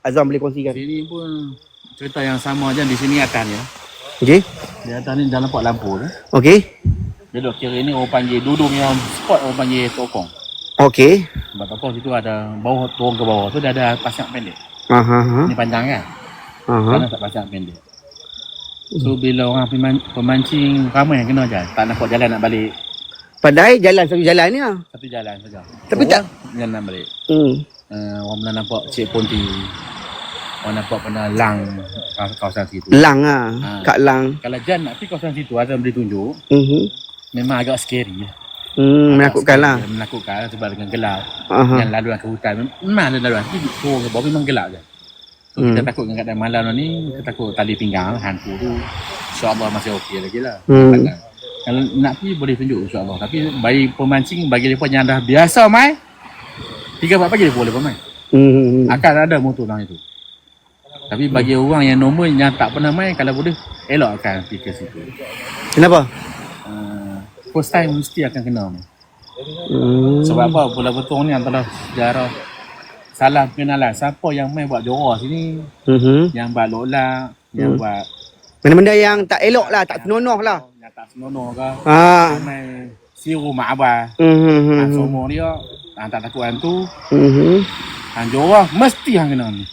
Azam boleh kongsikan. Sini pun cerita yang sama je di sini atas ya. Okey. Di atas ni dah nampak lampu tu. Okey. Dok kira ni orang panggil duduk yang spot orang panggil tokong. Okey. Sebab tokong situ ada bawah turun ke bawah tu dia ada pasang pendek. Aha ha. Ni panjang kan? Aha. Sana tak pasang pendek. So bila orang peman- pemancing ramai yang kena je. Tak nampak jalan nak balik. Padahal jalan satu jalan ni ah. Satu jalan saja. Tapi tak- Jalan nak balik. Hmm. Uh, orang pernah nampak cik ponti. Orang nampak pernah lang kawasan- situ. Lang ah. Ha. Kat lang. Kalau Jan nak pergi kawasan situ Azam boleh tunjuk Mhm. Memang agak scary. Hmm, menakutkan lah. Menakutkan lah sebab dengan gelap Aha. Yang laluan ke hutan Memang ada laluan Tapi turun ke bawah memang gelap je So Hmm. kita takut dengan keadaan malam ni Kita takut tali pinggang hantu tu InsyaAllah masih okey lagi lah Hmm. Takkan. Kalau nak pergi boleh tunjuk insyaAllah Tapi bagi pemancing Bagi mereka yang dah biasa main Tiga empat pagi dia boleh bermain Hmm. Akan ada motor dalam itu tapi bagi orang yang normal yang tak pernah main kalau boleh elok akan pergi ke situ. Kenapa? Uh, first time mesti akan kena. Hmm. Sebab apa? Bola betung ni antara sejarah salah pengenalan. Siapa yang main buat jorah sini, Mhm. yang buat lola, yang Hmm. buat Benda-benda yang tak elok lah, tak senonoh lah. yang tak senonoh ke, Ah. yang main siru mak abah, Mhm. hmm. semua dia, yang tak takut hantu, Mhm. yang jorah mesti yang kena ni.